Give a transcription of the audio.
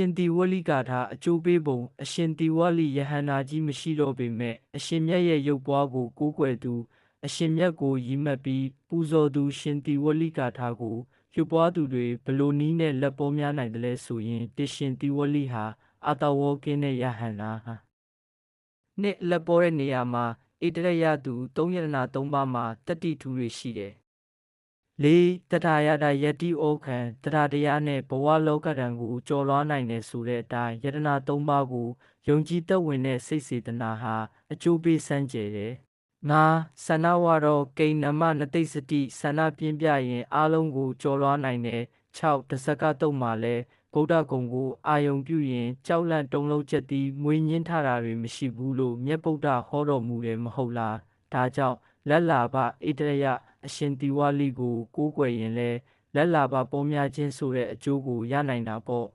ရှင်တိဝလိကာထာအကျိုးပေးပုံ အရှင်တိဝလိယဟန္တာကြီးမရှိတော့ပေမဲ့အရှင်မြတ်ရဲ့ရုပ်ပွားကိုကိုးကွယ်သူ အရှင်မြတ်ကိုရည်မှတ်ပြီးပူဇော်သူရှင်တိဝလိကာထာကိုရွပွားသူတွေဘလို့နီးနဲ့လက်ပေါ်များနိုင်တယ်လဲဆိုရင်တရှင်တိဝလိဟာအာတဝောကင်းတဲ့ယဟန္တာဟာနှစ်လက်ပေါ်တဲ့နေရာမှာဣတရယသူသုံးရတနာသုံးပါးမှာတတိထူတွေရှိတယ် လေးတထာယတာယတိဩခံတထာတရားနဲ့ဘဝလောကဓာတ်ကိုကြော်လွှားနိုင်တယ်ဆိုတဲ့အတိုင်းယတနာသုံးပါးကိုယုံကြည်သက်ဝင်တဲ့စိတ်စေတနာဟာအကျိုးပေးစမ်းကြယ်တယ်ငါဆန္ဒဝါတော့ကိဏ္ဏမနတိစတိဆန္ဒပြင်းပြရင်အလုံးကိုကြော်လွှားနိုင်တယ်6တစကတုတ်မှာလဲဗုဒ္ဓဂုံကိုအာယုံပြုရင်ကြောက်လန့်တုံလုံးချက်သည်မွေးညင်းထတာတွေမရှိဘူးလို့မြတ်ဗုဒ္ဓဟောတော်မူတယ်မဟုတ်လားဒါကြောင့်လက်လာဘဣတရယ အရှင်တိဝါလိကိုကိုးကွယ်ရင်လဲလက်လာဘပေါ်များခြင်းဆိုတဲ့အကျိုးကိုရနိုင်တာပေါ့